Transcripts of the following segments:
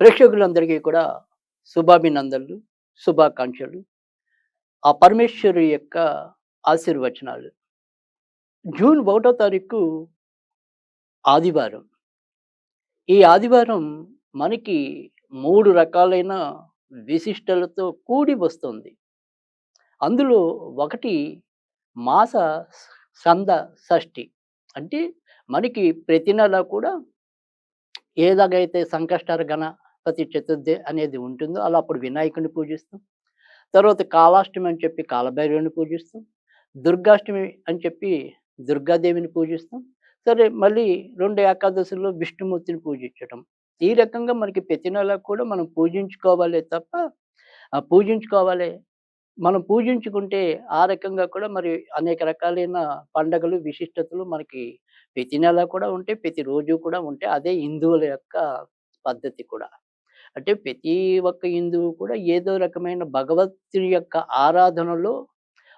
ప్రేక్షకులందరికీ కూడా శుభాభినందనలు శుభాకాంక్షలు. ఆ పరమేశ్వరు యొక్క ఆశీర్వచనాలు. జూన్ ఒకటో తారీఖు ఆదివారం. ఈ ఆదివారం మనకి మూడు రకాలైన విశిష్టలతో కూడి వస్తుంది. అందులో ఒకటి మాస సంద షష్ఠి. అంటే మనకి ప్రతి నెల కూడా ఏలాగైతే సంకష్టర బృహస్పతి చతుర్థి అనేది ఉంటుందో అలా అప్పుడు వినాయకుడిని పూజిస్తాం తర్వాత కాళాష్టమి అని చెప్పి కాలభైరవుని పూజిస్తాం దుర్గాష్టమి అని చెప్పి దుర్గాదేవిని పూజిస్తాం సరే మళ్ళీ రెండు ఏకాదశుల్లో విష్ణుమూర్తిని పూజించడం ఈ రకంగా మనకి ప్రతి నెల కూడా మనం పూజించుకోవాలి తప్ప పూజించుకోవాలి మనం పూజించుకుంటే ఆ రకంగా కూడా మరి అనేక రకాలైన పండగలు విశిష్టతలు మనకి ప్రతి నెల కూడా ఉంటాయి ప్రతిరోజు కూడా ఉంటాయి. అదే హిందువుల యొక్క పద్ధతి కూడా. అంటే ప్రతి ఒక్క హిందువు కూడా ఏదో రకమైన భగవంతుని యొక్క ఆరాధనలో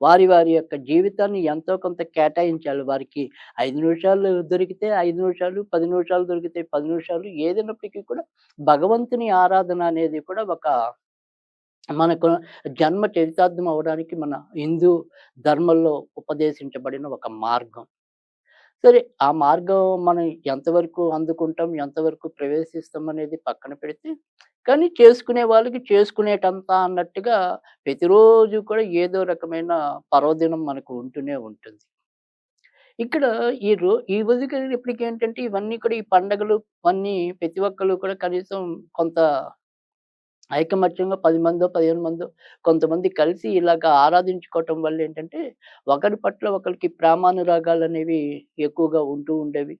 వారి వారి యొక్క జీవితాన్ని ఎంతో కొంత కేటాయించాలి. వారికి ఐదు నిమిషాలు దొరికితే ఐదు నిమిషాలు పది నిమిషాలు దొరికితే పది నిమిషాలు ఏదైనప్పటికీ కూడా భగవంతుని ఆరాధన అనేది కూడా ఒక మనకు జన్మ చరితార్థం అవడానికి మన హిందూ ధర్మంలో ఉపదేశించబడిన ఒక మార్గం. సరే ఆ మార్గం మనం ఎంతవరకు అందుకుంటాం ఎంతవరకు ప్రవేశిస్తాం అనేది పక్కన పెడితే కానీ చేసుకునే వాళ్ళకి చేసుకునేటంత అన్నట్టుగా ప్రతిరోజు కూడా ఏదో రకమైన పర్వదినం మనకు ఉంటూనే ఉంటుంది. ఇక్కడ ఈ రో ఈ రోజుకి ఇప్పటికి ఏంటంటే ఇవన్నీ కూడా ఈ పండగలు అన్నీ ప్రతి ఒక్కరు కూడా కనీసం కొంత ఐకమత్యంగా పది మందో పదిహేను మందో కొంతమంది కలిసి ఇలాగ ఆరాధించుకోవటం వల్ల ఏంటంటే ఒకరి పట్ల ఒకరికి ప్రేమానురాగాలు అనేవి ఎక్కువగా ఉంటూ ఉండేవి.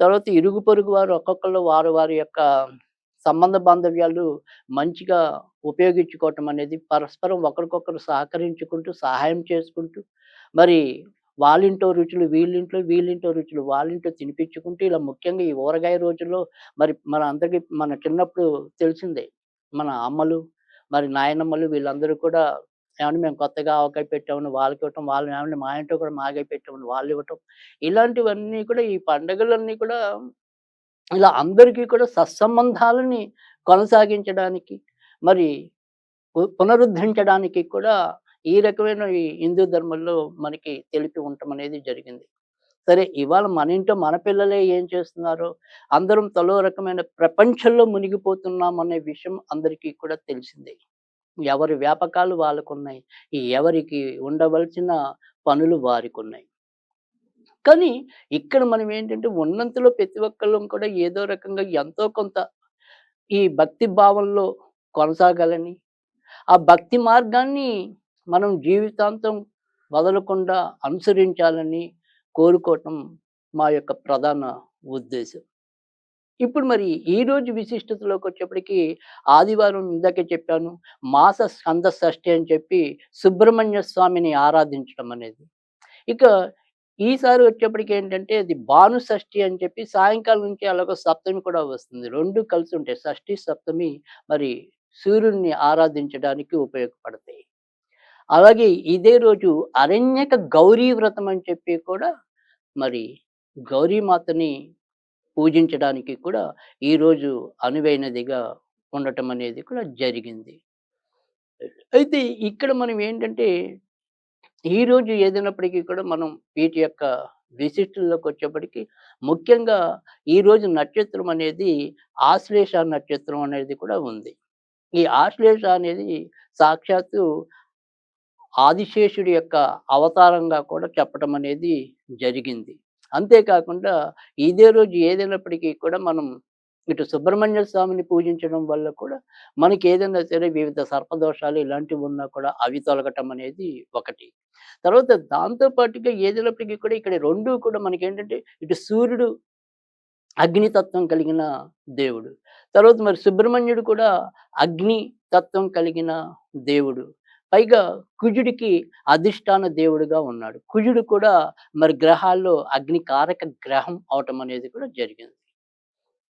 తర్వాత ఇరుగు పొరుగు వారు ఒక్కొక్కళ్ళు వారు వారి యొక్క సంబంధ బాంధవ్యాలు మంచిగా ఉపయోగించుకోవటం అనేది పరస్పరం ఒకరికొకరు సహకరించుకుంటూ సహాయం చేసుకుంటూ మరి వాళ్ళింటో రుచులు వీళ్ళింట్లో వీళ్ళింటో రుచులు వాళ్ళింటో తినిపించుకుంటూ ఇలా ముఖ్యంగా ఈ ఊరగాయ రోజుల్లో మరి మన అందరికీ మన చిన్నప్పుడు తెలిసిందే మన అమ్మలు మరి నాయనమ్మలు వీళ్ళందరూ కూడా ఏమన్నా మేము కొత్తగా ఆవకాయ పెట్టామని వాళ్ళకి ఇవ్వటం వాళ్ళు ఏమన్నా మా ఇంట్లో కూడా మాగాయ పెట్టామని వాళ్ళు ఇవ్వటం. ఇలాంటివన్నీ కూడా ఈ పండుగలన్నీ కూడా ఇలా అందరికీ కూడా సత్సంబంధాలని కొనసాగించడానికి మరి పు- పునరుద్ధరించడానికి కూడా ఈ రకమైన ఈ హిందూ ధర్మంలో మనకి తెలిపి ఉండటం అనేది జరిగింది. సరే ఇవాళ మన ఇంట్లో మన పిల్లలే ఏం చేస్తున్నారో? అందరం తలో రకమైన ప్రపంచంలో మునిగిపోతున్నాం అనే విషయం అందరికీ కూడా తెలిసిందే. ఎవరి వ్యాపకాలు వాళ్ళకున్నాయి ఎవరికి ఉండవలసిన పనులు వారికి ఉన్నాయి కానీ ఇక్కడ మనం ఏంటంటే ఉన్నంతలో ప్రతి ఒక్కళ్ళం కూడా ఏదో రకంగా ఎంతో కొంత ఈ భక్తి భావంలో కొనసాగాలని ఆ భక్తి మార్గాన్ని మనం జీవితాంతం వదలకుండా అనుసరించాలని కోరుకోవటం మా యొక్క ప్రధాన ఉద్దేశం. ఇప్పుడు మరి ఈ రోజు విశిష్టతలోకి వచ్చేప్పటికీ ఆదివారం ఇందాకే చెప్పాను మాస స్కంద షష్ఠి అని చెప్పి సుబ్రహ్మణ్య స్వామిని ఆరాధించడం అనేది. ఇక ఈసారి వచ్చేప్పటికి ఏంటంటే అది భాను షష్ఠి అని చెప్పి సాయంకాలం నుంచి అలాగో సప్తమి కూడా వస్తుంది. రెండు కలిసి ఉంటాయి. షష్ఠి సప్తమి మరి సూర్యుడిని ఆరాధించడానికి ఉపయోగపడతాయి. అలాగే ఇదే రోజు అరణ్యక గౌరీ వ్రతం అని చెప్పి కూడా మరి గౌరీమాతని పూజించడానికి కూడా ఈరోజు అనువైనదిగా ఉండటం అనేది కూడా జరిగింది. అయితే ఇక్కడ మనం ఏంటంటే ఈరోజు ఏదైనప్పటికీ కూడా మనం వీటి యొక్క విశిష్టల్లోకి వచ్చేప్పటికీ ముఖ్యంగా ఈరోజు నక్షత్రం అనేది ఆశ్లేష నక్షత్రం అనేది కూడా ఉంది. ఈ ఆశ్లేష అనేది సాక్షాత్తు ఆదిశేషుడి యొక్క అవతారంగా కూడా చెప్పడం అనేది జరిగింది. అంతేకాకుండా ఇదే రోజు ఏదైనప్పటికీ కూడా మనం ఇటు సుబ్రహ్మణ్య స్వామిని పూజించడం వల్ల కూడా మనకి ఏదైనా సరే వివిధ సర్పదోషాలు ఇలాంటివి ఉన్నా కూడా అవి తొలగటం అనేది ఒకటి. తర్వాత దాంతో పాటుగా ఏదైనప్పటికీ కూడా ఇక్కడ రెండు కూడా మనకి ఏంటంటే ఇటు సూర్యుడు అగ్నితత్వం కలిగిన దేవుడు. తర్వాత మరి సుబ్రహ్మణ్యుడు కూడా అగ్ని తత్వం కలిగిన దేవుడు. పైగా కుజుడికి అధిష్టాన దేవుడుగా ఉన్నాడు. కుజుడు కూడా మరి గ్రహాల్లో అగ్నికారక గ్రహం అవటం అనేది కూడా జరిగింది.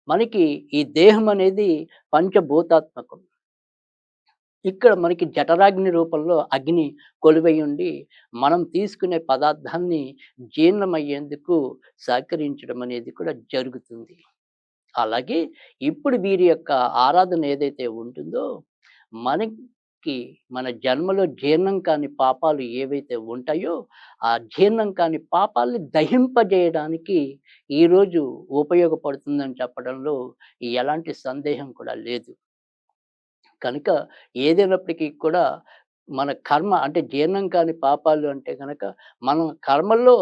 మనకి ఈ దేహం అనేది పంచభూతాత్మకం. ఇక్కడ మనకి జఠరాగ్ని రూపంలో అగ్ని కొలువై ఉండి మనం తీసుకునే పదార్థాన్ని జీర్ణమయ్యేందుకు సహకరించడం అనేది కూడా జరుగుతుంది. అలాగే ఇప్పుడు వీరి యొక్క ఆరాధన ఏదైతే ఉంటుందో మనకి మన జన్మలో జీర్ణం కాని పాపాలు ఏవైతే ఉంటాయో ఆ జీర్ణం కాని పాపాలని దహింపజేయడానికి ఈరోజు ఉపయోగపడుతుందని చెప్పడంలో ఎలాంటి సందేహం కూడా లేదు. కనుక ఏదైనప్పటికీ కూడా మన కర్మ అంటే జీర్ణం కాని పాపాలు అంటే కనుక మనం కర్మల్లో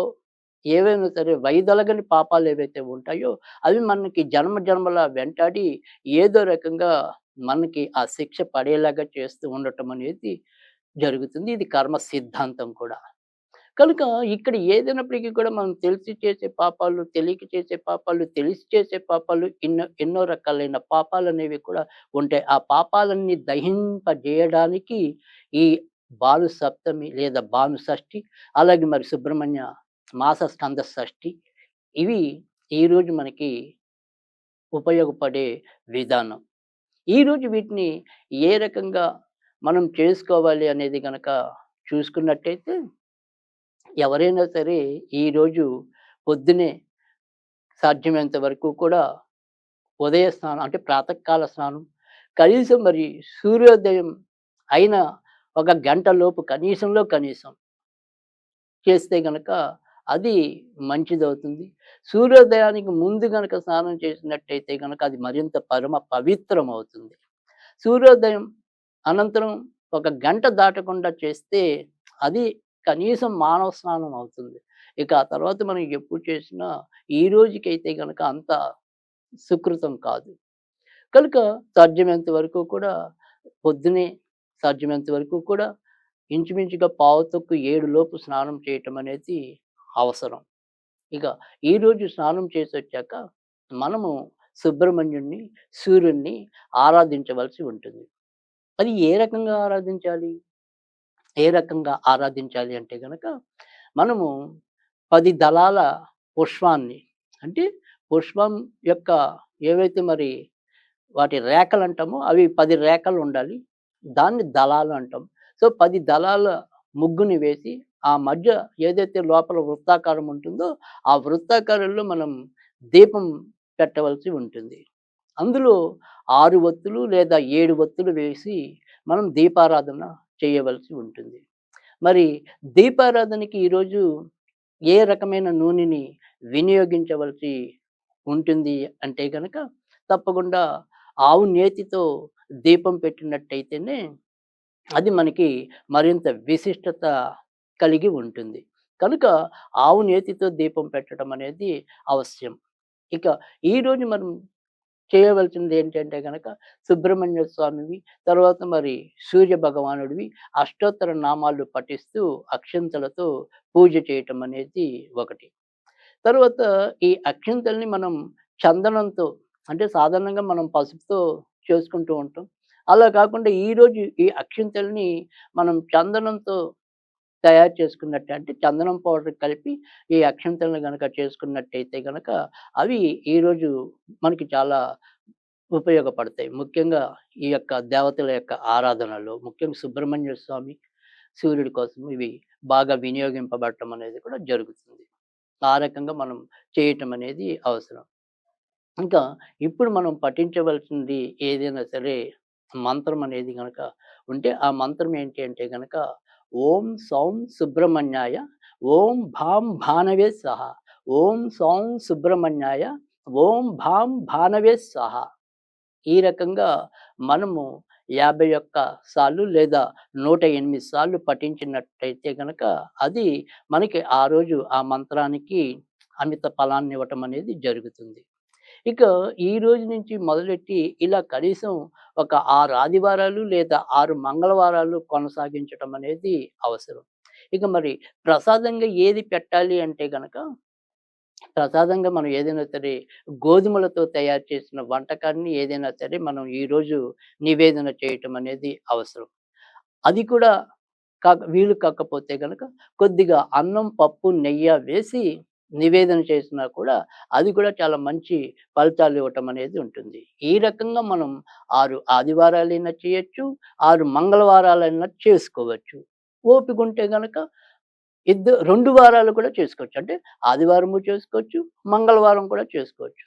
ఏవైనా సరే వైదొలగని పాపాలు ఏవైతే ఉంటాయో అవి మనకి జన్మ జన్మల వెంటాడి ఏదో రకంగా మనకి ఆ శిక్ష పడేలాగా చేస్తూ ఉండటం అనేది జరుగుతుంది. ఇది కర్మ సిద్ధాంతం కూడా. కనుక ఇక్కడ ఏదైనప్పటికీ కూడా మనం తెలిసి చేసే పాపాలు తెలియక చేసే పాపాలు తెలిసి చేసే పాపాలు ఎన్నో ఎన్నో రకాలైన పాపాలు అనేవి కూడా ఉంటాయి. ఆ పాపాలన్నీ దహింపజేయడానికి ఈ బాలు సప్తమి లేదా భాను షష్ఠి అలాగే మరి సుబ్రహ్మణ్య మాస స్కంద షష్ఠి ఇవి ఈరోజు మనకి ఉపయోగపడే విధానం. ఈరోజు వీటిని ఏ రకంగా మనం చేసుకోవాలి అనేది కనుక చూసుకున్నట్టయితే ఎవరైనా సరే ఈరోజు పొద్దునే సాధ్యమైనంత వరకు కూడా ఉదయ స్నానం అంటే ప్రాతకాల స్నానం కనీసం మరి సూర్యోదయం అయిన ఒక గంట లోపు కనీసంలో కనీసం చేస్తే గనక అది మంచిదవుతుంది. సూర్యోదయానికి ముందు కనుక స్నానం చేసినట్టయితే కనుక అది మరింత పరమ పవిత్రం అవుతుంది సూర్యోదయం అనంతరం ఒక గంట దాటకుండా చేస్తే అది కనీసం మానవ స్నానం అవుతుంది. ఇక ఆ తర్వాత మనం ఎప్పుడు చేసినా ఈ రోజుకైతే కనుక అంత సుకృతం కాదు. కనుక సాధ్యమైనంత వరకు కూడా పొద్దునే సాధ్యమైనంత వరకు కూడా ఇంచుమించుగా పావుతొక్కు ఏడు లోపు స్నానం చేయటం అనేది అవసరం. ఇక ఈరోజు స్నానం చేసి వచ్చాక మనము సుబ్రహ్మణ్యుణ్ణి సూర్యుణ్ణి ఆరాధించవలసి ఉంటుంది. అది ఏ రకంగా ఆరాధించాలి? ఏ రకంగా ఆరాధించాలి అంటే కనుక మనము పది దళాల పుష్పాన్ని అంటే పుష్పం యొక్క ఏవైతే మరి వాటి రేఖలు అంటామో అవి పది రేఖలు ఉండాలి. దాన్ని దళాలు అంటాం. సో పది దళాల ముగ్గుని వేసి ఆ మధ్య ఏదైతే లోపల వృత్తాకారం ఉంటుందో ఆ వృత్తాకారంలో మనం దీపం పెట్టవలసి ఉంటుంది. అందులో ఆరు ఒత్తులు లేదా ఏడు ఒత్తులు వేసి మనం దీపారాధన చేయవలసి ఉంటుంది. మరి దీపారాధనకి ఈరోజు ఏ రకమైన నూనెని వినియోగించవలసి ఉంటుంది అంటే కనుక తప్పకుండా ఆవు నేతితో దీపం పెట్టినట్టయితేనే అది మనకి మరింత విశిష్టత కలిగి ఉంటుంది. కనుక ఆవు నేతితో దీపం పెట్టడం అనేది అవశ్యం. ఇక ఈరోజు మనం చేయవలసింది ఏంటంటే కనుక సుబ్రహ్మణ్య స్వామివి తర్వాత మరి సూర్య భగవానుడివి అష్టోత్తర నామాలు పఠిస్తూ అక్షంతలతో పూజ చేయటం అనేది ఒకటి. తర్వాత ఈ అక్షంతల్ని మనం చందనంతో అంటే సాధారణంగా మనం పసుపుతో చేసుకుంటూ ఉంటాం. అలా కాకుండా ఈరోజు ఈ అక్షింతల్ని మనం చందనంతో తయారు చేసుకున్నట్టు అంటే చందనం పౌడర్ కలిపి ఈ అక్షంతలను కనుక చేసుకున్నట్టయితే కనుక అవి ఈరోజు మనకి చాలా ఉపయోగపడతాయి. ముఖ్యంగా ఈ యొక్క దేవతల యొక్క ఆరాధనలో ముఖ్యంగా సుబ్రహ్మణ్య స్వామి సూర్యుడి కోసం ఇవి బాగా వినియోగింపబడటం అనేది కూడా జరుగుతుంది. ఆ రకంగా మనం చేయటం అనేది అవసరం. ఇంకా ఇప్పుడు మనం పఠించవలసింది ఏదైనా సరే మంత్రం అనేది కనుక ఉంటే ఆ మంత్రం ఏంటి అంటే కనుక ఓం సౌం సుబ్రహ్మణ్యాయ ఓం భాం భానవే సహ ఓం సౌం సుబ్రహ్మణ్యాయ ఓం భాం భానవే సహ. ఈ రకంగా మనము యాభై ఒక్క సార్లు లేదా నూట ఎనిమిది సార్లు పఠించినట్టయితే కనుక అది మనకి ఆ రోజు ఆ మంత్రానికి అమిత ఫలాన్ని ఇవ్వటం అనేది జరుగుతుంది. ఇక ఈ రోజు నుంచి మొదలెట్టి ఇలా కనీసం ఒక ఆరు ఆదివారాలు లేదా ఆరు మంగళవారాలు కొనసాగించటం అనేది అవసరం. ఇక మరి ప్రసాదంగా ఏది పెట్టాలి అంటే గనక ప్రసాదంగా మనం ఏదైనా సరే గోధుమలతో తయారు చేసిన వంటకాన్ని ఏదైనా సరే మనం ఈరోజు నివేదన చేయటం అనేది అవసరం. అది కూడా కాక వీలు కాకపోతే కనుక కొద్దిగా అన్నం పప్పు నెయ్యి వేసి నివేదన చేసినా కూడా అది కూడా చాలా మంచి ఫలితాలు ఇవ్వటం అనేది ఉంటుంది. ఈ రకంగా మనం ఆరు ఆదివారాలైనా చేయొచ్చు ఆరు మంగళవారాలైనా చేసుకోవచ్చు. ఓపిక ఉంటే కనుక ఇద్దరు రెండు వారాలు కూడా చేసుకోవచ్చు. అంటే ఆదివారము చేసుకోవచ్చు మంగళవారం కూడా చేసుకోవచ్చు.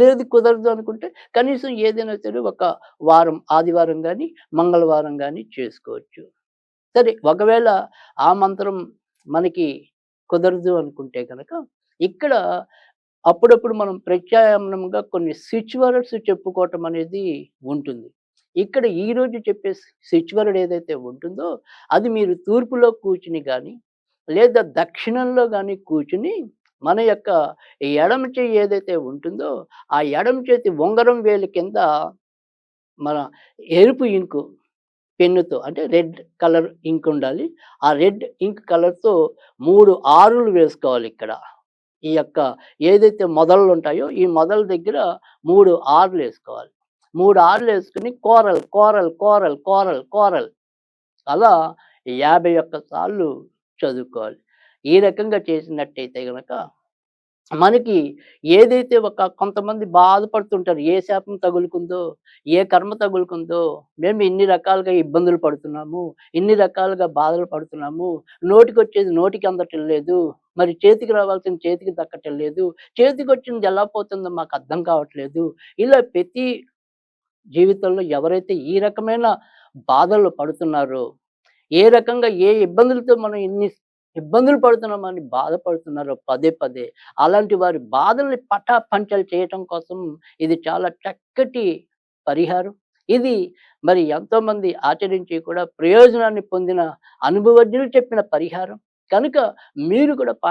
లేదు కుదరదు అనుకుంటే కనీసం ఏదైనా సరే ఒక వారం ఆదివారం కానీ మంగళవారం కానీ చేసుకోవచ్చు. సరే ఒకవేళ ఆ మంత్రం మనకి కుదరదు అనుకుంటే కనుక ఇక్కడ అప్పుడప్పుడు మనం ప్రత్యామ్నంగా కొన్ని స్విచ్ చెప్పుకోవటం అనేది ఉంటుంది. ఇక్కడ ఈ రోజు చెప్పే స్విచ్ ఏదైతే ఉంటుందో అది మీరు తూర్పులో కూర్చుని కానీ లేదా దక్షిణంలో కానీ కూర్చుని మన యొక్క ఎడమ చేయి ఏదైతే ఉంటుందో ఆ ఎడమ చేతి ఉంగరం వేలు కింద మన ఎరుపు ఇంకు పెన్నుతో అంటే రెడ్ కలర్ ఇంక్ ఉండాలి. ఆ రెడ్ ఇంక్ కలర్తో మూడు ఆరులు వేసుకోవాలి ఇక్కడ. ఈ యొక్క ఏదైతే మొదళ్ళు ఉంటాయో ఈ మొదల దగ్గర మూడు ఆరులు వేసుకోవాలి. మూడు ఆరులు వేసుకుని కోరల్ కోరల్ కోరల్ కోరల్ కోరల్. అలా యాభై ఒక్క సార్లు చదువుకోవాలి. ఈ రకంగా చేసినట్టయితే గనక మనకి ఏదైతే ఒక కొంతమంది బాధపడుతుంటారు ఏ శాపం తగులుకుందో ఏ కర్మ తగులుకుందో మేము ఇన్ని రకాలుగా ఇబ్బందులు పడుతున్నాము ఇన్ని రకాలుగా బాధలు పడుతున్నాము నోటికి వచ్చేది నోటికి అందటం లేదు మరి చేతికి రావాల్సిన చేతికి దక్కటం లేదు చేతికి వచ్చింది ఎలా పోతుందో మాకు అర్థం కావట్లేదు. ఇలా ప్రతి జీవితంలో ఎవరైతే ఈ రకమైన బాధలు పడుతున్నారో ఏ రకంగా ఏ ఇబ్బందులతో మనం ఇన్ని ఇబ్బందులు పడుతున్నామని బాధపడుతున్నారు పదే పదే. అలాంటి వారి బాధల్ని పటా పంచలు చేయటం కోసం ఇది చాలా చక్కటి పరిహారం. ఇది మరి ఎంతో మంది ఆచరించి కూడా ప్రయోజనాన్ని పొందిన అనుభవజ్ఞులు చెప్పిన పరిహారం. కనుక మీరు కూడా పా